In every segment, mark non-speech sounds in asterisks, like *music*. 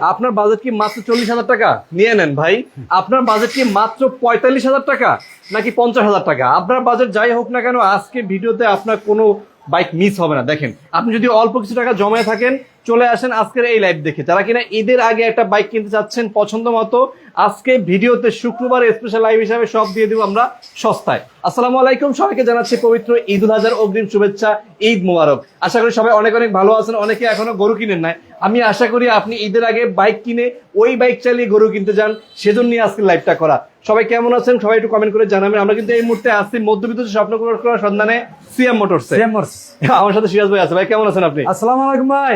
আপনার বাজেট কি মাত্র চল্লিশ হাজার টাকা? নিয়ে নেন ভাই। আপনার বাজেট কি মাত্র পঁয়তাল্লিশ হাজার টাকা নাকি পঞ্চাশ হাজার টাকা? আপনার বাজেট যাই হোক না কেন আজকে ভিডিওতে আপনার কোনো বাইক মিস হবে না। দেখেন, আপনি যদি অল্প কিছু টাকা জমায় থাকেন, চলে আসেন আজকের এই লাইভ দেখে। যারা কিনা ঈদের আগে একটা বাইক কিনতে চাচ্ছেন, পছন্দ মতো, আজকে ভিডিওতে শুক্রবার স্পেশাল লাইভ হিসাবে সব দিয়ে দিব আমরা সস্তায়। আসসালামু আলাইকুম, সবাইকে জানাচ্ছি পবিত্র ঈদ উল হাজার অগ্রিম শুভেচ্ছা, ঈদ মোবারক। আশা করি সবাই অনেক অনেক ভালো আছেন, অনেকে এখনও গরু কিনেন নাই। আমি আশা করি আপনি ঈদের আগে বাইক কিনে ওই বাইক চালিয়ে গরু কিনতে যান সেজন্য আজকে লাইভটা করা। সবাই কেমন আছেন? সবাই একটু কমেন্ট করে জানাবেন। আমরা কিন্তু এই মুহূর্তে আসছি মধ্যবিত্ত স্বপ্ন করার সন্ধানে সিএম মোটরস আমার সাথে সিরাজ ভাই আছে। ভাই কেমন আছেন আপনি? আসসালামু আলাইকুম ভাই।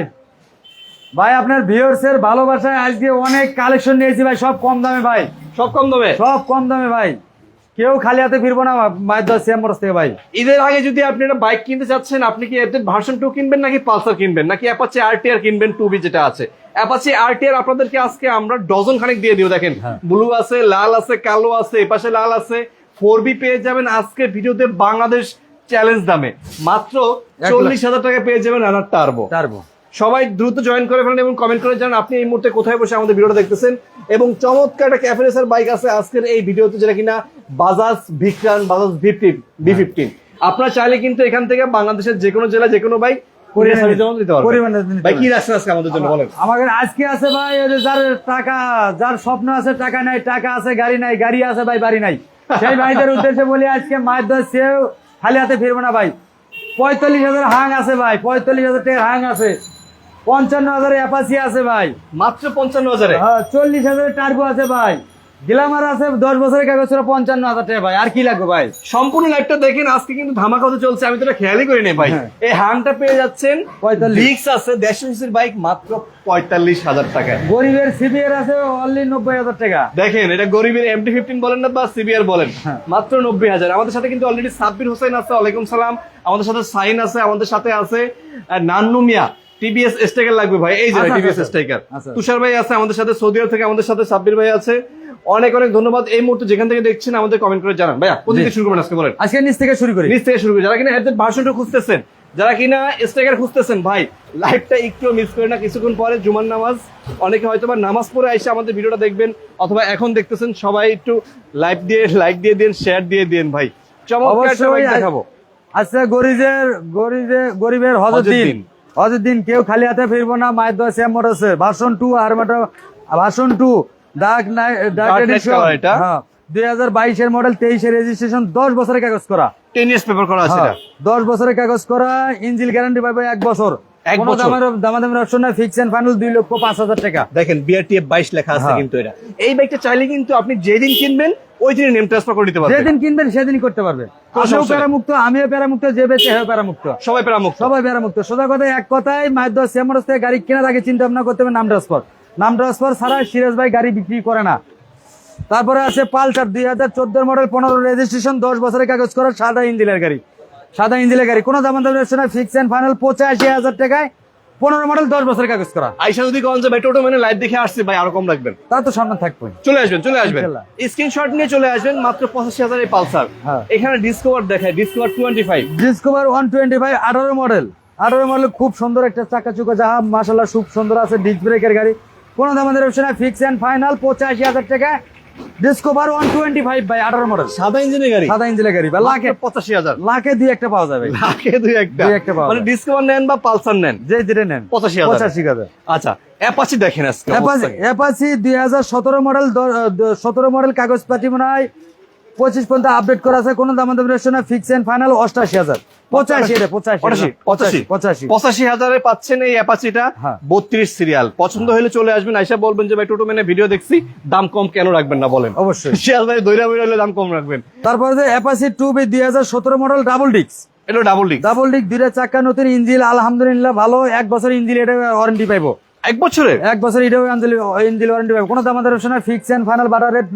ভাই আপনার ভিউয়ার্স এর ভালোবাসায় আজকে অনেক কালেকশন নিয়েছি ভাই। সব কম দামে ভাই। সব কম দামে? সব কম দামে ভাই। কেউ খালি হাতে ফিরবো না মায়ের দশ থেকে ভাই। ঈদের আগে যদি আপনি একটা বাইক কিনতে চাচ্ছেন আপনি কি এদের ভার্সন টু কিনবেন নাকি পালসার কিনবেন? নাকি অ্যাপাচি আরটিআর কিনবেন টু বি যেটা আছে? অ্যাপাচি আরটিআর আপনাদেরকে আজকে আমরা ডজন খানেক দিয়ে দিও দেখেন। হ্যাঁ। ব্লু আছে লাল আছে কালো আছে এপাশে লাল আছে। ফোর বি পেয়ে যাবেন আজকে ভিডিওতে বাংলাদেশ চ্যালেঞ্জ দামে। মাত্র। চল্লিশ হাজার টাকা পেয়ে যাবেন রানার টার্বো টারবো সবাই দ্রুত জয়েন করে ফেলেন এবং কমেন্ট করে জানান আপনি এই মুহূর্তে কোথায় বসে আমাদের ভিডিওটা দেখতেছেন। এবং চমৎকার একটা ক্যাফে রেসার বাইক আছে আজকের এই ভিডিওতে যেটা কিনা Bajaj Vikrant Bajaj V fifteen V fifteen আপনারা চাইলে কিন্তু এখান থেকে বাংলাদেশের যে কোনো জেলা যে কোনো বাইক পরিমাণে- পরিমাণে যেমন দিতে পারবেন। পরিমাণে দিতে ভাই কি পারবেন। রাখছেন আজকে আমাদের জন্য বলেন? আমাদের আজকে আছে ভাই যার টাকা যার স্বপ্ন আছে টাকা নাই টাকা আছে গাড়ি নাই গাড়ি আছে ভাই বাড়ি নাই। সেই ভাইদের *laughs* উদ্দেশ্যে বলি আজকে মায়ের দশ সেও খালি হাতে ফিরবো না ভাই। পঁয়তাল্লিশ হাজার হাং আছে ভাই পঁয়তাল্লিশ হাজার টাকা হাং আছে। পঞ্চান্ন হাজার অ্যাপাসি আছে ভাই। মাত্র পঞ্চান্ন হাজারে হ্যাঁ চল্লিশ হাজারের টার্বো আছে ভাই। গ্লামার আছে দশ বছরের কাগজ ছিল পঞ্চান্ন হাজার টাকা ভাই। আর কি লাগবে ভাই? সম্পূর্ণ লাইভটা দেখেন আজকে কিন্তু ধামাকা হতে চলছে আমি তো খেয়ালই করি নাই ভাই। হ্যাঁ। এই হাংটা পেয়ে যাচ্ছেন 45 আছে দেড়শো সিসির বাইক মাত্র পঁয়তাল্লিশ হাজার টাকায়। গরিবের সিবিআর আছে অনলি নব্বই হাজার টাকা। দেখেন এটা গরিবের এমটি ফিফটিন বলেন না বা সিবিআর বলেন হ্যাঁ। মাত্র নব্বই হাজার আমাদের সাথে কিন্তু অলরেডি সাব্বির হোসেন আছে ওয়ালাইকুম সালাম। আমাদের সাথে সাইন আছে আমাদের সাথে আছে নান্নু মিয়া। টিবিএস স্টেকার লাগবে ভাই। এই যে আচ্ছা, টিবিএস আচ্ছা, স্টেকার আচ্ছা। তুষার ভাই আছে আমাদের সাথে সৌদি আরব থেকে আমাদের সাথে সাব্বির ভাই আছে। অনেক অনেক ধন্যবাদ। এই মুহূর্তে যেখান থেকে দেখছেন আমাদের কমেন্ট করে জানান। ভাইয়া কোথা থেকে। শুরু করবেন আজকে বলেন? আজকে নিচ থেকে শুরু করি। নিচ থেকে শুরু করি। যারা কিনা হেডসেট ভার্সনটা খুঁজতেছেন যারা কিনা খুঁজতেছেন ভাই লাইভটা একটু মিস করে না। কিছুক্ষণ পরে জুমার নামাজ অনেকে হয়তো বা নামাজ পড়ে এসে আমাদের ভিডিওটা দেখবেন অথবা এখন দেখতেছেন সবাই একটু লাইভ দিয়ে লাইক দিয়ে দিন শেয়ার দিয়ে দিন ভাই। চমৎকার দেখাবো। আচ্ছা গরিবের গরিবের গরিবের হজের দিন। দিন। দিন কেউ খালি হাতে ফিরবো না মায়ের দশ শ্যামর আছে। ভার্সন টু আর version two dark knight dark edition হ্যাঁ। দুই হাজার বাইশের মডেল তেইশের রেজিস্ট্রেশন দশ বছরের কাগজ করা। টেন ইয়ার্স পেপার করা আছে হ্যাঁ, দশ বছরের কাগজ করা ইঞ্জিল গ্যারান্টি পাবে এক বছর। দেখেন বিআরটিএফ বাইশ লেখা আছে হ্যাঁ। কিন্তু এটা। এই বাইকটা চাইলে কিন্তু আপনি যেদিন কিনবেন ওই দিনে নেম ট্রান্সফার করে দিতে পারবেন যেদিন কিনবেন সেদিনই করতে পারবে। আমিও প্যারামুক্ত আমিও প্যারামুক্ত যে বেঁচে হেও প্যারামুক্ত। সবাই পেরামুক্ত সবাই প্যারামুক্ত। সোজা কথা এক কথায় থেকে গাড়ি কেনার আগে চিন্তা ভাবনা করতে হবে নাম ট্রান্সফার নাম ট্রান্সফার ছাড়া সিরাজ ভাই গাড়ি বিক্রি করে না। তারপরে আছে পালসার দুই হাজার চোদ্দ মডেল পনেরো রেজিস্ট্রেশন দশ বছরের কাগজ করা সাদা ইঞ্জিনের গাড়ি। সাদা ইঞ্জিনের গাড়ি। কোনো দাম দাম ফিক্স এন্ড ফাইনাল পঁচাশি হাজার টাকায়। পনেরো মডেল দশ বছরের কাগজ করা। আইসা যদি কন যে ভাই টোটো মানে লাইভ দেখে আসছে ভাই আরও কম রাখবেন। তার তো সামনে থাকবে চলে আসবেন চলে আসবেন। স্ক্রিনশট নিয়ে চলে আসবেন মাত্র পঁচাশি হাজার পালসার। হ্যাঁ। এখানে ডিসকভার দেখায় Discover twenty five Discover one twenty five আঠারো মডেল আঠারো মডেল খুব সুন্দর একটা চাকা চুকা যাহা মাসাল্লাহ খুব সুন্দর আছে ডিস্ক ব্রেকের গাড়ি। কোনো দাম আমাদের অপশন ফিক্স এন্ড ফাইনাল পঁচাশি হাজার টাকা। Discover one twenty five by আঠারো মডেল সাদা ইঞ্জিনের গাড়ি? সাদা ইঞ্জিনের গাড়ি বা লাখে পঁচাশি হাজার। লাখে দুই একটা পাওয়া যাবে। লাখে দুই একটা। দুই একটা পাওয়া মানে ডিসকভার নেন বা পালসার নেন। যে যেটা নেন। পঁচাশি হাজার। পঁচাশি হাজার। আচ্ছা অ্যাপাচি দেখেন আজকে অ্যাপাচি অ্যাপাচি দুই হাজার সতেরো মডেল সতেরো মডেল কাগজ পাতি মনে হয় পঁচিশ পর্যন্ত আপডেট করা আছে কোনো দাম দাম ফিক্স এন্ড ফাইনাল অষ্টাশি হাজার। পঁচাশি পঁচাশি পঁচাশি পঁচাশি হাজারে পাচ্ছেন এই অ্যাপাচিটা। বত্রিশ সিরিয়াল পছন্দ হলে চলে আসবেন আইসা বলবেন যে ভাই টোটো মেনে ভিডিও দেখছি দাম কম কেন রাখবেন না বলেন? অবশ্যই। শিয়াল ভাই দৈরা হলে দাম কম রাখবেন। তারপরে যে অ্যাপাসি টু বি দুই হাজার সতেরো মডেল ডাবল ডিক্স এটা ডাবল ডিক ডাবল ডিক দুইটা চাকা নতুন ইঞ্জিল আলহামদুলিল্লাহ ভালো। এক বছর ইঞ্জিল এটা ওয়ারেন্টি পাইবো। এক বছরে এক বছর এটাও ইঞ্জিল ওয়ারেন্টি পাইবো। কোনো দাম আমাদের ফিক্স এন্ড ফাইনাল বাটা রেট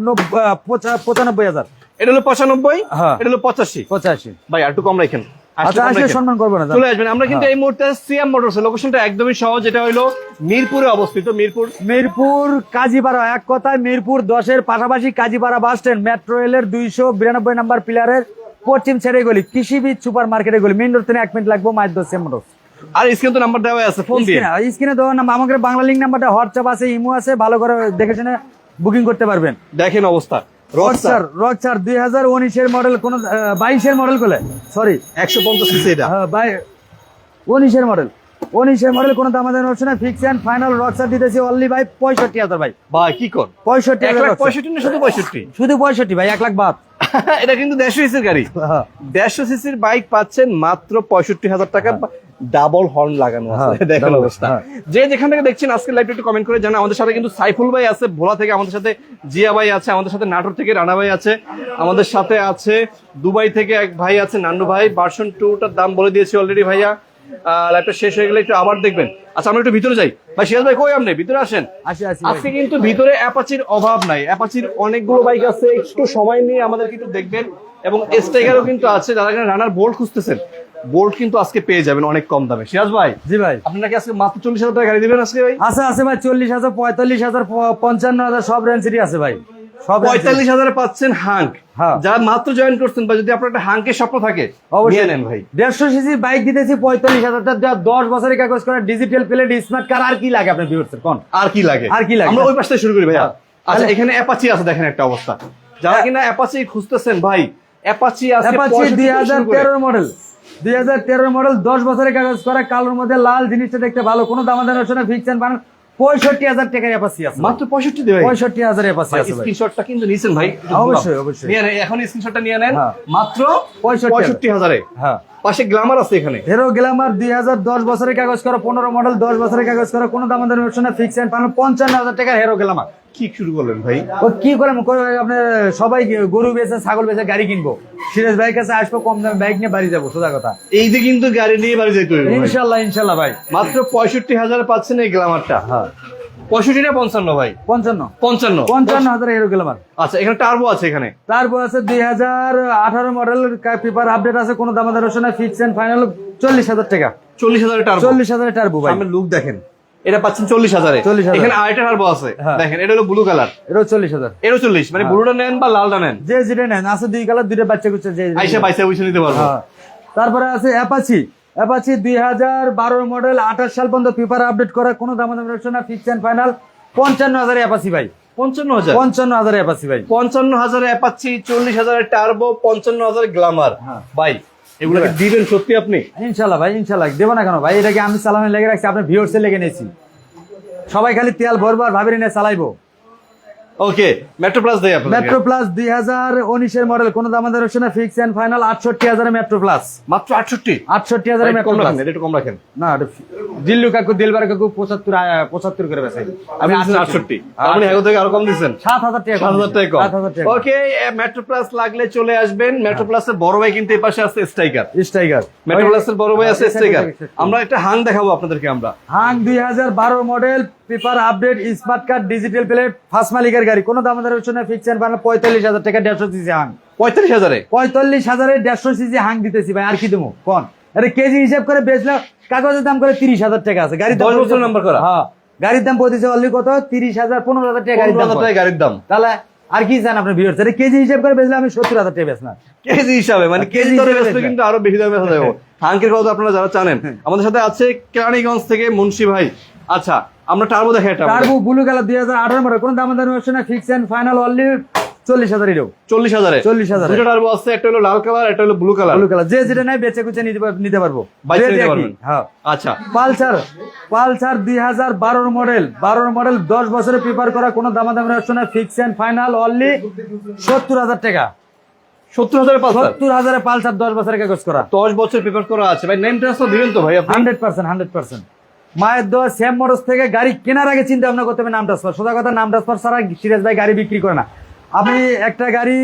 পঁচানব্বই হাজার। এটা হলো পঁচানব্বই হ্যাঁ। এটা হলো পঁচাশি। পঁচাশি। ভাই আর একটু কম রাখেন। আচ্ছা কম আসলে রাখেন। সম্মান করব না চলে আসবেন। আমরা কিন্তু এই মুহূর্তে সিএম মোটরস লোকেশনটা একদমই সহজ। এটা হলো মিরপুরে অবস্থিত মিরপুর। মিরপুর কাজীপাড়া এক কথায় মিরপুর দশের পাশাপাশি কাজীপাড়া বাস স্ট্যান্ড মেট্রো রেলের দুইশো বিরানব্বই নাম্বার পিলারের পশ্চিম ছেড়ে গলি কৃষিবিদ সুপার মার্কেটে গলি। মেন রোড থেকে এক মিনিট লাগবো মায়ের দশ মোটর আর স্ক্রিন তো নাম্বার দেওয়া আছে ফোন দিয়ে। স্ক্রিনে নাম্বার আমাদের বাংলা লিঙ্ক নাম্বারটা হোয়াটসঅ্যাপ আছে ইমো আছে ভালো করে দেখে শুনে বুকিং করতে পারবেন। দেখেন অবস্থা। দুই হাজার উনিশের মডেল কোন বাইশের মডেল সরি একশো পঞ্চাশ সিসি এটা। হ্যাঁ বাই উনিশের মডেল উনিশের মডেল কোনো দাম আমাদের হচ্ছে না ফিক্স অ্যান্ড ফাইনাল রকস্টার দিতেছি অনলি ভাই পঁয়ষট্টি হাজার ভাই। ভাই কি কর? পঁয়ষট্টি হাজার পঁয়ষট্টি না শুধু পঁয়ষট্টি? শুধু পঁয়ষট্টি ভাই এক লাখ বাদ *laughs* এটা কিন্তু দেড়শো সিসির গাড়ি। হ্যাঁ। দেড়শো সিসির বাইক পাচ্ছেন মাত্র পঁয়ষট্টি হাজার টাকা। ডাবল হর্ন লাগানো আছে। হ্যাঁ, *laughs* দেখেন অবস্থা। হ্যাঁ। যে যেখান থেকে দেখছেন আজকে লাইভটা একটু কমেন্ট করে জানা আমাদের সাথে কিন্তু সাইফুল ভাই আছে ভোলা থেকে আমাদের সাথে জিয়া ভাই আছে আমাদের সাথে নাটোর থেকে রানা ভাই আছে আমাদের সাথে আছে দুবাই থেকে এক ভাই আছে নান্নু ভাই। ভার্সন টুটার দাম বলে দিয়েছি অলরেডি ভাইয়া। লাইভটা শেষ হয়ে গেলে একটু আবার দেখবেন। আচ্ছা আমরা একটু ভিতরে যাই। ভাই সিরাজ ভাই কই আপনি? ভিতরে আসেন। আসি আসি ভাই। আজকে কিন্তু ভিতরে অ্যাপাচির অভাব নাই। অ্যাপাচির অনেকগুলো বাইক আছে একটু সময় নিয়ে আমাদের কিন্তু দেখবেন। এবং স্টাইগারও কিন্তু আছে যারা রানার বোল্ট খুঁজতেছেন। বোল্ট কিন্তু আজকে পেয়ে যাবেন অনেক কম দামে। সিরাজ ভাই জি ভাই। আপনি নাকি আজকে মাত্র চল্লিশ হাজার টাকা গাড়ি দিবেন আজকে ভাই? আছে আছে ভাই চল্লিশ হাজার পঁয়তাল্লিশ হাজার পঞ্চান্ন হাজার সব রেঞ্জেরই আছে ভাই। পঁয়তাল্লিশ হাজারে পাচ্ছেন হাঙ্ক। হ্যাঁ। যারা মাত্র জয়েন করছেন বা যদি আপনার একটা হাঙ্কের স্বপ্ন থাকে নিয়ে নেন ভাই। দেড়শো সিসি বাইক দিতেছি পঁয়তাল্লিশ হাজার। টাকা দশ বছরের কাগজ করা ডিজিটাল প্লেট স্মার্ট কার আর কি লাগে আপনার ভিউয়ার্সের কোন? আর কি লাগে? আর কি লাগে? আমরা ওই পাশ থেকে শুরু করি ভাইয়া। হ্যাঁ। আচ্ছা এখানে অ্যাপাচি আছে দেখেন একটা অবস্থা। যারা কিনা অ্যাপাচি খুঁজতেছেন ভাই অ্যাপাচি আছে অ্যাপাচি দুই হাজার তেরোর মডেল দুই হাজার তেরোর মডেল দশ বছরের কাগজ করা কালোর মধ্যে লাল জিনিসটা দেখতে ভালো কোনো দামাদার হচ্ছে না ফিক্সেন বানান পঁয়ষট্টি হাজার টাকার আছে। মাত্র পঁয়ষট্টি দেবে পঁয়ষট্টি হাজার আছে স্ক্রিনশটটা কিন্তু নিছেন ভাই অবশ্যই, অবশ্যই। নিয়ে এখন স্ক্রিনশটটা নিয়ে নেন হ্যাঁ। মাত্র 65 পঁয়ষট্টি হাজারে। হ্যাঁ। পাশে গ্লামার আছে এখানে। হিরো গ্ল্যামার দুই হাজার দশ বছরের কাগজ করা পনেরো মডেল দশ বছরের কাগজ করা কোনো দামাদার পান পঞ্চান্ন হাজার টাকার হিরো গ্ল্যামার কি শুরু করলেন ভাই? ও কি করলাম? আপনার সবাই গরু বেচে ছাগল বেচে গাড়ি কিনবো। সিরিয়াস বাইক কাছে আসব কম দামে বাইক নিয়ে বাড়ি যাব সোজা কথা। এই যে কিন্তু গাড়ি নিয়ে বাড়ি যাইতে হবে ইনশাল্লাহ ইনশাল্লাহ ভাই। মাত্র পঁয়ষট্টি হাজারে পাচ্ছেন এই গ্লামারটা হ্যাঁ। পঁয়ষট্টি না পঞ্চান্ন ভাই? পঞ্চান্ন। পঞ্চান্ন। পঞ্চান্ন হাজার গ্ল্যামার আচ্ছা এখানে টার্বো আছে এখানে? তারপর আছে দুই হাজার আঠারো মডেল পেপার আপডেট আছে কোনো দামাদার ফিক্স এন্ড ফাইনাল চল্লিশ হাজার টাকা। চল্লিশ হাজারে টার্বো চল্লিশ হাজার টার্বো ভাই। লুক দেখেন। এটা পাচ্ছেন চল্লিশ হাজারে। এখানে আরেকটা টার্বো আছে। হ্যাঁ। দেখেন এটা হলো ব্লু কালার। এটাও চল্লিশ হাজার। এটাও চল্লিশ মানে ব্লুটা নেন বা লালটা নেন। যে যেটা নেন আছে দুই কালার দুইটা বাচ্চা কুচ্ছে যে আইসা বাইসা বুঝে নিতে পারব। হ্যাঁ। তারপরে আছে অ্যাপাচি অ্যাপাচি দুই হাজার বারো মডেল আঠাশ সাল পর্যন্ত পেপার আপডেট করা কোনো দামাদার হচ্ছে না ফিক্স এন্ড ফাইনাল পঞ্চান্ন হাজার অ্যাপাচি ভাই। পঞ্চান্ন হাজার? পঞ্চান্ন হাজার অ্যাপাচি ভাই। পঞ্চান্ন হাজারে অ্যাপাচ্ছি চল্লিশ হাজারে টার্বো পঞ্চান্ন হাজার গ্লামার হ্যাঁ। ভাই এগুলো দিবেন সত্যি আপনি? ইনশাল্লাহ ভাই ইনশাল্লাহ দেবো না কেন? ভাই এটাকে আমি চালানো লেগে রাখছি আপনার ভিউর্সে লেগে নিয়েছি সবাই খালি তেল ভরবার ভাবি ভাবির নিয়ে চালাইবো। ওকে মেট্রো প্লাস আপনাদের মেট্রো প্লাস দুই হাজার উনিশের মডেল কোনো না ফিক্স এন্ড ফাইনাল আটষট্টি হাজার মেট্রো প্লাস মাত্র আটষট্টি? আটষট্টি হাজার একটু মেট্রো কম প্লাস এটা কম রাখেন। না দিল্লু কাকু দিলবার কাকু পঁচাত্তর আহ, পঁচাত্তর করে বেসাই আমি দিচ্ছেন আটষট্টি। আপনি এগো থেকে আরও কম সাত হাজার টাকা সাত হাজার টাকা সাত হাজার টাকা ওকে মেট্রো প্লাস লাগলে চলে আসবেন। মেট্রো প্লাস এর বড় ভাই কিন্তু এই পাশে আছে স্ট্রাইকার স্ট্রাইকার মেট্রো প্লাস এর বড় ভাই আছে হ্যাঁ, স্ট্রাইকার। আমরা একটা হাং দেখাবো আপনাদেরকে আমরা। হাং দুই হাজার বারো model paper update smart card digital plate first মালিকের গাড়ি। কোনো দাম আমাদের হচ্ছে না ফিক্স এন্ড ফাইনাল পঁয়তাল্লিশ হাজার টাকা দেড়শো সিসি হাং পঁয়তাল্লিশ হাজারে? পঁয়তাল্লিশ হাজারের দেড়শো সিসি হাং দিতেছি ভাই আর কি দেবো? কোন? আরে কেজি হিসাব করে বেচলে কাগজের দাম করে তিরিশ হাজার টাকা আছে। গাড়ির দাম দশ বছর নাম্বার করা? হ্যাঁ গাড়ির দাম পড়তেছে অনলি কত? তিরিশ হাজার পনেরো হাজার টাকা গাড়ির দাম হাজার গাড়ির দাম। তাহলে আর কি চান আপনার ভিউয়ার্স আরে কেজি হিসাব করে বেচলে আমি সত্তর হাজার টাকা বেচ না। কেজি হিসাবে মানে কেজি দরে বেচলে কিন্তু আরও বেশি দামে বেচা যাবে। *laughs* হাঙ্কের কথা আপনারা যারা জানেন আমাদের সাথে আছে কেরানীগঞ্জ থেকে মুন্সি ভাই। আচ্ছা আমরা টার্বো দেখাই এটা টার্বো ব্লু কালার দুই হাজার আঠারো মডেল কোন দাম দাম হচ্ছে না ফিক্স এন্ড ফাইনাল অনলি চল্লিশ হাজার এরও চল্লিশ হাজারে। 40,000 দুটো টার্বো আছে একটা হলো লাল কালার একটা হলো ব্লু কালার ব্লু কালার যে যেটা নাই বেচে কুচে নিতে নিতে পারব। বাইচে নিতে পারবেন। হ্যাঁ। আচ্ছা। পালসার পালসার দুই হাজার বারোর মডেল বারোর মডেল দশ বছরে প্রিপার করা কোনো দামাদামি হচ্ছে না ফিক্স এন্ড ফাইনাল অনলি সত্তর হাজার টাকা। সত্তর হাজারে পাঁচ সত্তর হাজারে পালসার দশ বছরের কাগজ করা। দশ বছর পেপার করা আছে। ভাই নেম ট্রান্সফার দিবেন তো ভাই হান্ড্রেড পার্সেন্ট হান্ড্রেড পার্সেন্ট। মায়ের দোয়া শ্যাম মোটরস থেকে গাড়ি কেনার আগে চিন্তা ভাবনা করতে হবে নাম ট্রান্সফার সোজা কথা নাম ট্রান্সফার ছাড়া সিরিয়াস ভাই গাড়ি বিক্রি করে না। আপনি একটা গাড়ি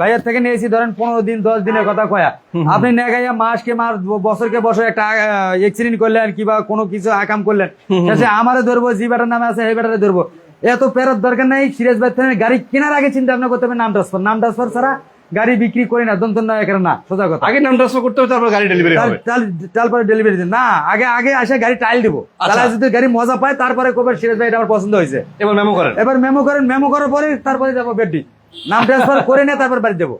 ভাইয়ের থেকে নিয়েছি ধরেন পনেরো দিন দশ দিনের কথা কয়া। আপনি নেগাইয়া মাসকে মাস বছরকে বছর একটা এক্সিডেন্ট করলেন কিংবা কোনো কিছু আকাম করলেন। সে আমারে ধরবো জি ব্যাটার নামে আছে এই ব্যাটারে ধরবো। এত পেরার দরকার নেই সিরিয়াস ভাই থেকে গাড়ি কেনার আগে চিন্তা ভাবনা করতে হবে নাম ট্রান্সফার নাম ট্রান্সফার ছাড়া গাড়ি বিক্রি করি না দন্ত না না সোজা কথা। আগে নাম ট্রান্সফার করতে হবে তারপর গাড়ি ডেলিভারি হবে। তারপরে ডেলিভারি দিন। না আগে আগে আসে গাড়ি টাইল দিব। আচ্ছা। তাহলে যদি গাড়ি মজা পায় তারপরে কবে সিরাজ ভাই এটা আমার পছন্দ হয়েছে। এবার মেমো করেন। এবার মেমো করেন মেমো করার পরে তারপরে যাব বেডি। নাম ট্রান্সফার করে নিয়ে তারপর বাড়ি যাব।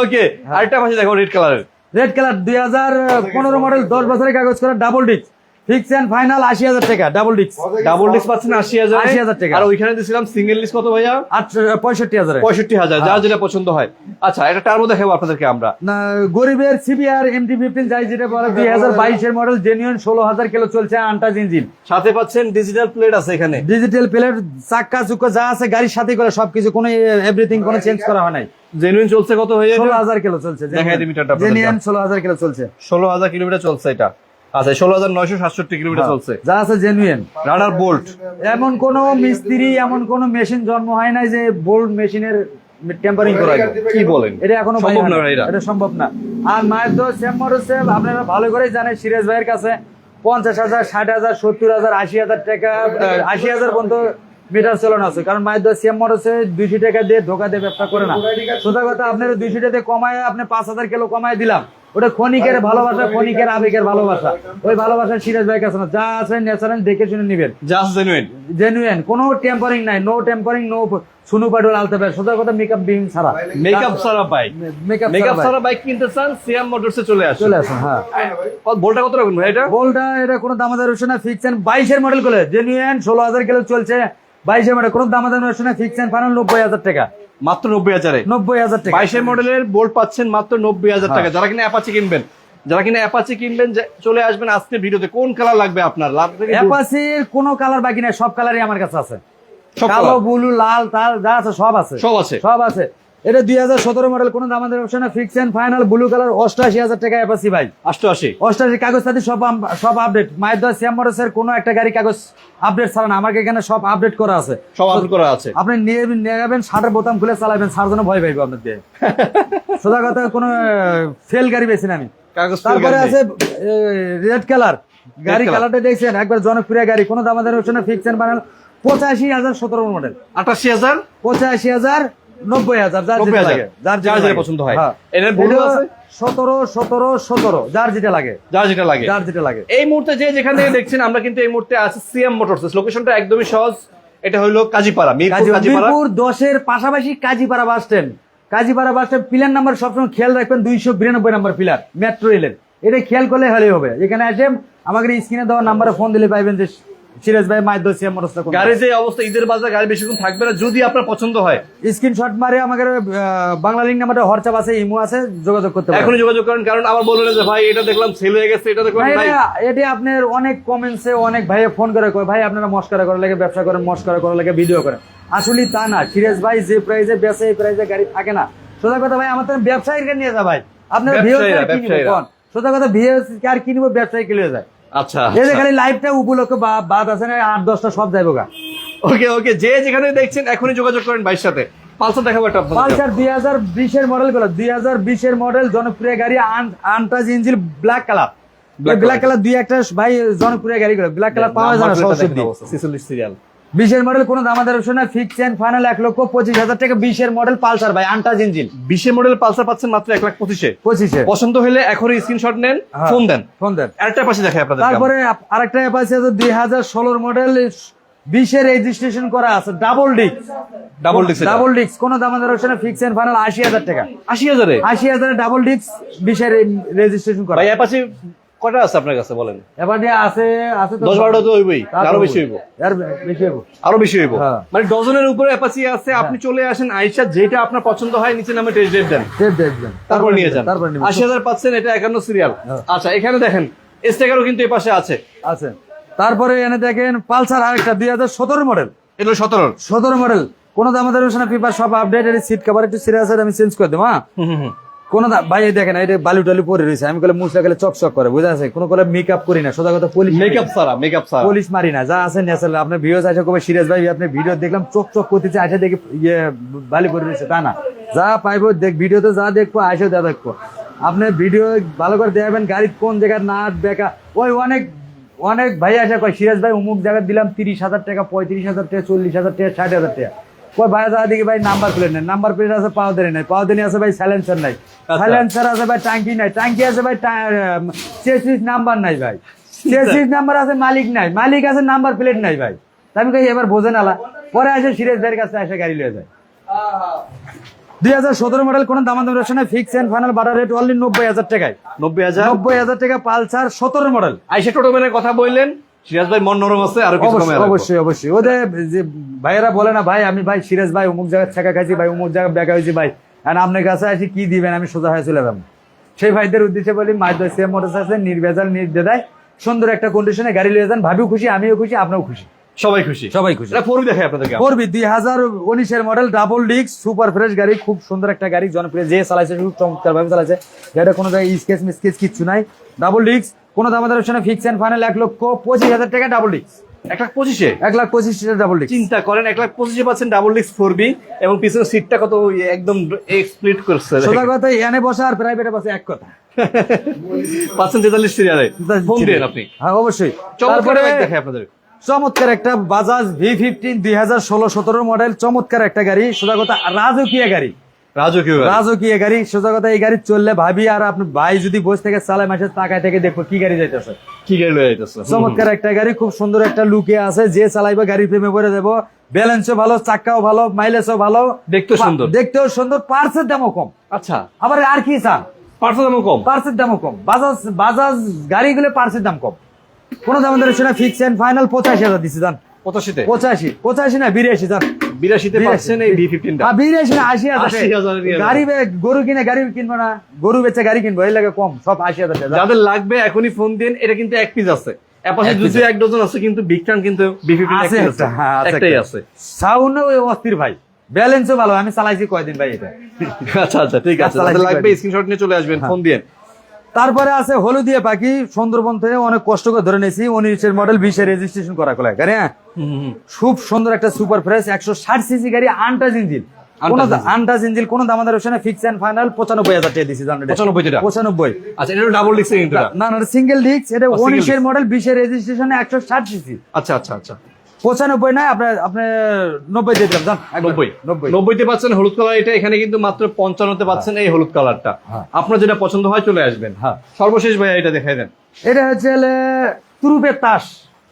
ওকে হ্যাঁ। আরেকটা পাশে দেখো রেড কালারের রেড কালার দুই হাজার পনেরো মডেল দশ বছরের কাগজ করা double disc fix and final আশি হাজার টাকা ডাবল ডিস্ক ডাবল ডিস্ক পাচ্ছেন আশি হাজার। 80,000 টাকা। আর ওইখানে দিয়েছিলাম সিঙ্গেল ডিস্ক কত ভাইয়া? আট পঁয়ষট্টি হাজারে। পঁয়ষট্টি হাজার যার যেটা পছন্দ হয়। আচ্ছা এটা টার্বো দেখাবো আপনাদেরকে আমরা। না, গরিবের সিবিআর এমটি ফিফটিন যাই যেটা বলে দুই হাজার বাইশের মডেল জেনুইন ষোলো হাজার কিলো চলছে আন্টাজ ইঞ্জিন। সাথে পাচ্ছেন ডিজিটাল প্লেট আছে এখানে। ডিজিটাল প্লেট চাক্কা চুক্কা যা আছে গাড়ির সাথে করে সবকিছু কোনো এভরিথিং কোনো চেঞ্জ করা হয় নাই। জেনুইন চলছে কত ষোলো হাজার কিলো চলছে দেখাই দিই মিটারটা জেনুইন ষোলো হাজার কিলো চলছে। ষোলো হাজার কিলোমিটার চলছে এটা। আচ্ছা ষোলো হাজার নয়শো সাতষট্টি কিলোমিটার চলছে। যা আছে জেনুইন রানার বোল্ট। এমন কোন মিস্ত্রি এমন কোন মেশিন জন্ম হয় নাই যে বোল্ড মেশিনের টেম্পারিং করা কি বলেন? এটা এখনও সম্ভব না এটা সম্ভব না। আর মায়ের তো সেম আপনারা ভালো করে জানেন সিরাজ ভাইয়ের কাছে পঞ্চাশ হাজার ষাট হাজার সত্তর হাজার আশি হাজার টাকা আশি হাজার পর্যন্ত মিটার চালানো আছে। কারণ মায়ের দোষ সেম হচ্ছে দুইশো টাকা দিয়ে ধোকা দিয়ে ব্যবসা করে না। সোজা কথা আপনার দুইশো টাকা দিয়ে কমায় আপনি পাঁচ হাজার কিলো কমায় দিলাম। ওটা ক্ষণিকের ভালোবাসা ক্ষণিকের আবেগের ভালোবাসা। ওই ভালোবাসা সিরাজ ভাইয়ের কাছে না যা আছে ন্যাচারাল দেখে শুনে নিবেন। জাস্ট জেনুইন জেনুইন কোনো টেম্পারিং নাই নো টেম্পারিং নো সুনু পাডুল আলতে পারে সোজা কথা মেকআপ বিহীন ছাড়া মেকআপ সারা বাইক মেকআপ মেকআপ সারা বাইক কিনতে চান সিয়াম মোটরসে চলে আসে চলে আসুন হ্যাঁ। বোল্টটা কত রাখবেন ভাই এটা? বলটা এটা কোনো দামাদার রয়েছে না ফিক্সেন বাইশের মডেল করে জেনুইন ষোলো হাজার কিলো চলছে। বাইশের মডেল কোনো দামাদার রয়েছে না ফিক্সেন ফাইনাল নব্বই হাজার টাকা। মাত্র নব্বই হাজারে। নব্বই হাজার টাকা। বাইশের মডেলের বোল্ট পাচ্ছেন মাত্র নব্বই হাজার টাকা। যারা কিনা অ্যাপাচি কিনবেন যারা কিনা অ্যাপাচি কিনবেন চলে আসবেন আজকে ভিডিওতে। কোন কালার লাগবে আপনার? অ্যাপাচির কোন কালার বাকি নাই সব কালারই আমার কাছে আছে। কালো? ব্লু লাল তাল যা আছে সব আছে। সব আছে? সব আছে। এটা দুই হাজার সতেরো মডেল কোনো দামাদার অপশন না ফিক্সেন ফাইনাল ব্লু কালার অষ্টআশি হাজার টাকা অ্যাপাসি ভাই। অষ্টআশি? অষ্টাশি কাগজ সাথে সব সব আপডেট মায়ের দশ সিয়াম্বরসের কোনো একটা গাড়ি কাগজ আপডেট ছাড়া না আমাকে এখানে সব আপডেট করা আছে। সব আপলোড করা আছে। আপনি নিয়ে যাবেন ষাটের বোতাম খুলে চালাবেন সার জন্য ভয় পাইবো আপনার দিয়ে *laughs* সোজা কথা কোনো ফেল গাড়ি বেশি না আমি। কাগজ তারপরে আছে রেড কালার গাড়ি। কালারটা দেখছেন একবার জনপ্রিয় গাড়ি কোনো দামাদার হচ্ছে না ফিক্সেন ফাইনাল পঁচাশি হাজার সতেরো মডেল আটাশি হাজার? পঁচাশি হাজার নব্বই হাজার যার যার যেটা পছন্দ হয়। এটার ব্লু আছে? সতেরো সতেরো সতেরো যার যেটা লাগে। যার যেটা লাগে। যার যেটা লাগে। এই মুহূর্তে যে যেখান থেকে দেখছেন আমরা কিন্তু এই মুহূর্তে আছি সিএম মোটরস লোকেশনটা একদমই সহজ। এটা হলো কাজীপাড়া মিরপুর দশের পাশাপাশি Kazipara bus stand. Kazipara bus stand pillar number সবসময় খেয়াল রাখবেন দুইশো বিরানব্বই নাম্বার পিলার মেট্রো রেলের। এটা খেয়াল করলে হলেই হবে। এখানে এসে আমাকে স্ক্রিনে দেওয়া নাম্বারে ফোন দিলে পাইবেন যে সিরাজ ভাই মোটরসটা গাড়ি যে অবস্থা ঈদের বাজার গাড়ি বেশিক্ষণ থাকবে না যদি আপনার পছন্দ হয়। স্ক্রিনশট মারে আমাদের বাংলা লিঙ্ক নাম্বারটা হোয়াটসঅ্যাপ আছে ইমো আছে যোগাযোগ করতে পারেন। এখনই যোগাযোগ করেন কারণ আবার যে ভাই এটা দেখলাম সেল হয়ে গেছে এটা দেখলাম ভাই, এটা- আপনার অনেক কমেন্টসে অনেক ভাই ফোন করে কয় ভাই আপনারা মস্করা করার লাগে ব্যবসা করেন মস্করা করার লাগে ভিডিও করেন। আসলে তা না সিরিয়াস ভাই যে প্রাইসে বেচে এই প্রাইসে গাড়ি থাকে না। সোজা কথা ভাই আমার তো ব্যবসায়ীকে নিয়ে যা ভাই। আপনার ভিউজ সোজা কথা ভিউজ আর কিনবো ব্যবসায়ী কিনে যায় আচ্ছা এই যে লাইভটা উপলক্ষে বা- বাদ আছে না আট দশটা সব যাইবো গা। ওকে ওকে যে যেখানে দেখছেন এখনই যোগাযোগ করেন ভাইয়ের সাথে। পালসার দেখাবো একটা পালসার দুই হাজার বিশের মডেলগুলো দুই হাজার বিশের মডেল জনপ্রিয় গাড়ি untouched engine black colour black colour দুই একটা ভাই জনপ্রিয় গাড়ি গুলো ব্ল্যাক কালার পাওয়া যায় না নাম্বার প্লেটটা সহজে দেখেন অবস্থা, 46 সিরিয়াল। বিশের মডেল কোনো দামাদার অপশন না ফিক্স এন্ড ফাইনাল এক লক্ষ পঁচিশ হাজার টাকা। বিশের মডেল পালসার ভাই আনটাজ ইঞ্জিন বিশে মডেল পালসার পাচ্ছেন মাত্র এক লাখ পঁচিশে। পঁচিশে। পছন্দ হলে এখনই স্ক্রিনশট নেন হ্যাঁ। ফোন দেন। ফোন দেন। আরেকটা পাশে দেখাই আপনাদের তারপরে আরেকটা অ্যাপ আছে দুই হাজার ষোলোর মডেল বিশের রেজিস্ট্রেশন করা আছে ডাবল ডিস্ক ডাবল ডিক্স ডাবল ডিস্ক কোনো দামাদার অপশন ফিক্স এন্ড ফাইনাল আশি হাজার টাকা। আশি হাজারে? আশি হাজার ডাবল ডিস্ক বিশের রেজিস্ট্রেশন করা। ভাই অ্যাপাচি কটা আছে আপনার কাছে বলেন? এবার আছে আছে তো দশ বারোটা তো হইবই আরও বেশি হইব। আর বেশি হইব। আরও বেশি হইব? হ্যাঁ। মানে ডজনের উপরে অ্যাপাচি আছে আপনি চলে আসেন আইসা যেটা আপনার পছন্দ হয় নিচে নামে টেস্ট ড্রাইভ দেন। টেপ দেখবেন তারপর নিয়ে যান। আশি হাজার পাচ্ছেন এটা একান্ন সিরিয়াল হ্যাঁ। আচ্ছা এখানে দেখেন কিন্তু এই পাশে আছে। আছে। তারপরে এনে দেখেন পালসার আরেকটা দুই হাজার সতেরো মডেল এটা সতেরো সতেরো মডেল কোন দামাদার না পেপার সব আপডেট এর সিট কভার একটু সিরিয়াস আমি চেঞ্জ করে দেবো হ্যাঁ? কোন ভাই দেখেন এটা বালু টালু পরে রয়েছে। আমি কলে মুছলে গেলে চকচক করে বুঝা আছে? কোন কলে মেকআপ করি না। সোজা কথা পুলিশ মেকআপ সারা মেকআপ সারা পুলিশ মারি না যা আছে ন্যাচারাল আপনার ভিডিও আছে কবে সিরিয়াস ভাই আপনি ভিডিও দেখলাম চোখ করতেছে আসে দেখি ইয়ে বালি পরে রয়েছে তা না। যা পাইবো দেখ ভিডিওতে যা দেখব আসে যা দেখব। আপনি ভিডিও ভালো করে দেখাবেন গাড়ির কোন জায়গার নাট বেকা। ওই অনেক অনেক ভাই আসে কয় সিরাজ ভাই অমুক জায়গায় দিলাম তিরিশ হাজার টাকা পঁয়ত্রিশ হাজার টাকা চল্লিশ হাজার টাকা ষাট হাজার টাকা। কয় ভাই যা দেখি ভাই নাম্বার প্লেট নেই নাম্বার প্লেট আছে পাওয়া দেরি নাই পাওয়া দেরি আছে ভাই সাইলেন্সার নাই। সাইলেন্সার আছে ভাই ট্যাঙ্কি নাই। ট্যাঙ্কি আছে ভাই চেসিস নাম্বার নাই ভাই। চেসিস নাম্বার আছে মালিক নাই। মালিক আছে নাম্বার প্লেট নাই ভাই। আমি কই এবার বোঝে নালা পরে আসে ভাইয়ের কাছে এসে গাড়ি লিয়ে যায়। দুই হাজার সতেরো মডেল কোন না fix and final butter rate only নব্বই হাজার টাকায়। নব্বই হাজার? নব্বই হাজার টাকা পালসার সতেরো মডেল আইসা টোটোম্যানের কথা বললেন সিরাজ ভাই মন নরম আছে আরও কিছু অবশ্যই অবশ্যই অবশ্যই। ওদের যে ভাইয়েরা বলে না ভাই আমি ভাই সিরাজ ভাই অমুক জায়গায় ছাকা খাইছি ভাই অমুক জায়গায় বেকা হয়েছি ভাই। আর আপনার কাছে আসি কি দিবেন? আমি সোজা হয়ে চলে যাব। সেই ভাইদের উদ্দেশ্যে বলি মাইদয় সেম মোটরস আছে নির্ভেজাল নির্দেদায় সুন্দর একটা কন্ডিশনে গাড়ি লিয়ে যান। ভাবিও খুশি আমিও খুশি আপনিও খুশি। সবাই খুশি? সবাই খুশি। এটা ফোরবি দেখাই আপনাদেরকে করবি দুই হাজার উনিশের model double disc super fresh গাড়ি খুব সুন্দর একটা গাড়ি জনপ্রিয় যে চালাইছে খুব চমৎকার ভাবে চালাইছে। গাড়িটা কোনো জায়গায় স্কেচ মিসকেচ কিচ্ছু নাই। ডাবল ডিস্ক কোনো দাম আমাদের ওখানে ফিক্স এন্ড ফাইনাল এক লক্ষ পঁচিশ হাজার টাকা ডাবল ডিস্ক এক লাখ পঁচিশে? এক লাখ পঁচিশ ডাবল ডিস্ক চিন্তা করেন এক লাখ পঁচিশে পাচ্ছেন ডাবল ডিস্ক ফোরবি এবং পিছনের সিটটা কত একদম স্প্লিট করছে। সোজা। কথা এনে বসে আর প্রাইভেটে বসে এক কথা। *laughs* পাচ্ছেন তেতাল্লিশ সিরিয়ালে ফোন দেন আপনি। হ্যাঁ অবশ্যই। চমৎকার তারপরে দেখাই আপনাদের। চমৎকার একটা বাজাজ ভি ফিফটিন দুই হাজার ষোলো সতেরো মডেল চমৎকার একটা গাড়ি। সোজা কথা রাজকীয় গাড়ি। রাজকীয়। রাজকীয় গাড়ি সোজা কথা এই গাড়ি চললে ভাবি আর আপনি ভাই যদি বসে থেকে চালায় মাসের তাকায় থেকে দেখব কি গাড়ি যাইতেছে। কি গাড়ি যাইতেছে? চমৎকার একটা গাড়ি খুব সুন্দর একটা লুকে আছে। যে চালাইবে গাড়ি প্রেমে পড়ে দেবো ব্যালেন্সও ভালো চাক্কাও ভালো মাইলেজও ভালো। দেখতেও সুন্দর। দেখতেও সুন্দর পার্সের দামও কম। আচ্ছা। আবার আর কি চান? পার্সেল দামও কম? পার্সের দামও কম। বাজাজ বাজাজ গাড়িগুলো পার্সের দাম কম। কোন দাম ধরে শোনা ফিক্স এন্ড ফাইনাল পঁচাশি হাজার দিচ্ছি জান। পঁচাশিতে? পঁচাশি পঁচাশি না বিরাশি জান। বিরাশিতে পাচ্ছেন এই বি ফিফটিনটা হ্যাঁ, বিরাশি আশি হাজার। গাড়ি গরু কিনে গাড়ি কিনবো না গরু বেচে গাড়ি কিনবো এই লাগে কম সব আশি হাজার যাদের লাগবে এখনই ফোন দিন এটা কিন্তু এক পিস আছে। এক দুটো এক ডজন আছে কিন্তু কিন্তু বি ফিফটিন আছে হ্যাঁ, আছে একটাই আছে। সাউন্ড অস্থির ভাই। ব্যালেন্সও ভালো আমি চালাইছি কয়দিন ভাই এটা? আচ্ছা আচ্ছা ঠিক আছে। লাগবে স্ক্রিনশট নিয়ে চলে আসবেন ফোন দিয়ে তারপরে আছে হলুদিয়া পাখি সুন্দরবন থেকে অনেক কষ্ট করে ধরে নিয়েছি। উনিশের মডেল বিশে রেজিস্ট্রেশন করা কোলায়। গাড়ি হ্যাঁ? খুব সুন্দর একটা সুপার ফ্রেশ একশো ষাট সিসি গাড়ি আনটাচ ইঞ্জিন কোন Untouched ইঞ্জিন কোন দাম আমাদের ওখানে ফিক্স এন্ড ফাইনাল পঁচানব্বই হাজার টাকা দিচ্ছি পঁচানব্বই আচ্ছা এটা ডাবল ডিস্ক না না সিঙ্গেল ডিস্ক এটা উনিশের মডেল রেজিস্ট্রেশনে একশো ষাট সিসি আচ্ছা আচ্ছা আচ্ছা। পঁচানব্বই না আপনার আপনার নব্বই দিয়ে দিলাম নব্বই। নব্বই। নব্বইতে পাচ্ছেন হলুদ কালার এটা এখানে কিন্তু মাত্র পঞ্চান্নতে পাচ্ছেন এই হলুদ কালারটা। হ্যাঁ। আপনার যেটা পছন্দ হয় চলে আসবেন। হ্যাঁ। সর্বশেষ ভাইয়া এটা দেখাই দেন। এটা হচ্ছে তুরুপের তাস।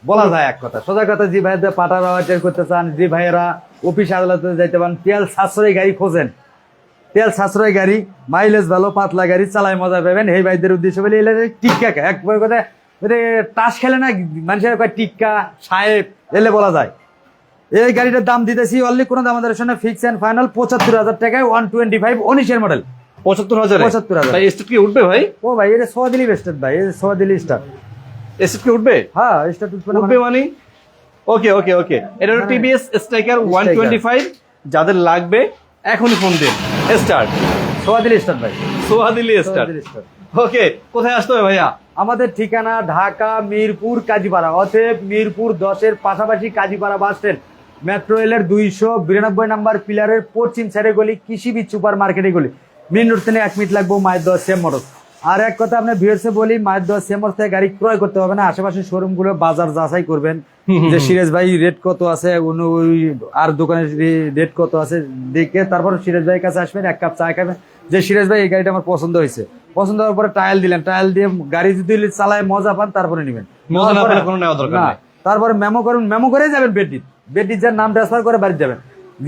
বলা যায় এক কথা। সোজা কথা যে ভাইদের পাটা ব্যবহার করতে চান যে ভাইয়েরা অফিস আদালতে যাইতে পারেন। তেল সাশ্রয়ী গাড়ি খোঁজেন। তেল সাশ্রয়ী গাড়ি মাইলেজ ভালো পাতলা গাড়ি চালায় মজা পাবেন। এই ভাইদের উদ্দেশ্য বলে এলে টিক্কা খা- একবার কথা তাস খেলে না মানুষের টিক্কা সাহেব এলে বলা যায়। এই গাড়িটার দাম দিতেছি অনলি কোনো দাম আমাদের সঙ্গে ফিক্স এন্ড ফাইনাল পঁচাত্তর হাজার টাকায় ওয়ান টোয়েন্টি ফাইভ উনিশের মডেল পঁচাত্তর হাজার। 75,000 ভাই স্টেট কি উঠবে ভাই? ও ভাই এটা সোয়া দিলি বেস্টার ভাই এটা সোয়া দিলি স্টার স্টেট কি উঠবে? হ্যাঁ স্টার উঠবে মানে? ওকে ওকে ওকে এটা হলো TVS Stryker one twenty five যাদের লাগবে এখনই ফোন দিন। স্টার্ট সোয়া দিলি স্টার ভাই। স্টার সোয়াদিলি স্টার ওকে কোথায় আসতে হবে ভাইয়া? আমাদের ঠিকানা ঢাকা মিরপুর কাজীপাড়া। অতএব মিরপুর দশের পাশাপাশি কাজীপাড়া বাস স্ট্যান্ড। মেট্রো রেলের দুইশো বিরানব্বই নাম্বার পিলারের পশ্চিম সাইডে গলি কৃষি বীজ সুপার মার্কেটে গলি। মেন রোড থেকে এক মিনিট লাগবো মায়ের দশ সেম মোটর আর এক কথা আপনার ভিউয়ার্সে বলি মায়ের দশ সেম মোটর থেকে গাড়ি ক্রয় করতে হবে না। আশেপাশে শোরুমগুলো বাজার যাচাই করবেন। যে সিরাজ ভাই রেট কত আছে আর দোকানের রেট কত আছে দেখে তারপর সিরাজ ভাইয়ের কাছে আসবেন এক কাপ চা খাবেন। যে সিরাজ ভাই এই গাড়িটা আমার পছন্দ হয়েছে। পছন্দ হওয়ার পরে টায়াল দিলেন। টায়াল দিয়ে গাড়ি যদি চালায় মজা পান তারপরে নেবেন। তারপরে মেমো করুন মেমো করে যাবেন বেডডিট বেডডিট যার নাম ট্রান্সফার করে বাড়ি যাবেন।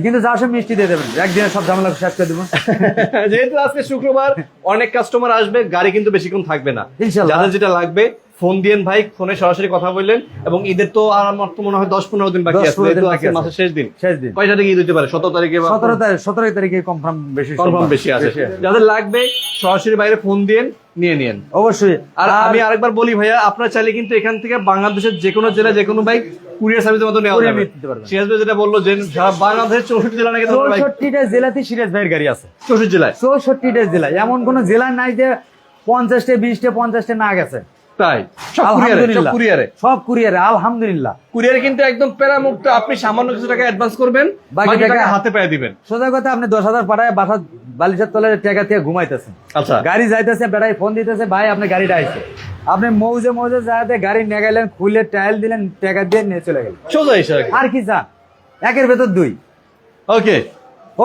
কিন্তু যাওয়ার সব মিষ্টি দিয়ে দেবেন। একদিনে সব ঝামেলা শেষ করে দেবো। *laughs* যেহেতু আজকে শুক্রবার অনেক কাস্টমার আসবে গাড়ি কিন্তু বেশিক্ষণ থাকবে না। ইনশাল্লাহ। যাদের যেটা লাগবে ফোন দিয়েন ভাই ফোনে সরাসরি কথা বললেন এবং ঈদের তো আর আমার তো মনে হয় দশ পনেরো দিন বাকি আছে 15 দিন যেহেতু বাকি আজকে আছে। মাসের শেষ দিন। শেষ দিন। কয়টা থেকে ঈদ হতে পারে? সতেরো তারিখে সতেরো তারিখ সতেরো তারিখে কনফার্ম বেশি কনফার্ম বেশি আছে। যাদের লাগবে সরাসরি বাইরে ফোন দিয়েন নিয়ে নিয়েন। অবশ্যই। আর আমি আরেকবার বলি ভাইয়া আপনার চাইলে কিন্তু এখান থেকে বাংলাদেশের যে কোনো জেলা যে কোনো বাইক কুরিয়ার সার্ভিসের মতো নেওয়া যাবে। সিরাজ ভাই যেটা বলল যে বাংলাদেশের চৌষট্টি জেলা নাকি চৌষট্টিটা জেলাতে সিরাজ ভাইয়ের গাড়ি আছে। চৌষট্টি জেলায়? চৌষট্টিটা জেলা এমন কোন জেলা নাই যে পঞ্চাশটা বিশটা পঞ্চাশটা না গেছে। তাই। সব কুরিয়ারে সব আলহামদুলিল্লাহ কুরিয়ারে আলহামদুলিল্লাহ। কুরিয়ারে কিন্তু একদম প্যারামুক্ত আপনি সামান্য কিছু টাকা অ্যাডভান্স করবেন বাকি টাকা হাতে পেয়ে দিবেন। সোজা কথা আপনি দশ হাজার পাঠায় বাসা বালিশের টাকা থেকে ঘুমাইতেছেন। আচ্ছা। গাড়ি যাইতেছে বেড়াই ফোন দিতেছে ভাই আপনি গাড়িটা আইছে। আপনি মৌজে মৌজে যাতে গাড়ি নিয়ে গেলেন খুলে টায়াল দিলেন টাকা দিয়ে নিয়ে চলে গেলেন। সোজা আর কি। চান? একের ভেতর দুই। ওকে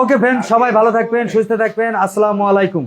ওকে ফ্রেন্ড সবাই ভালো থাকবেন সুস্থ থাকবেন আসসালামু আলাইকুম।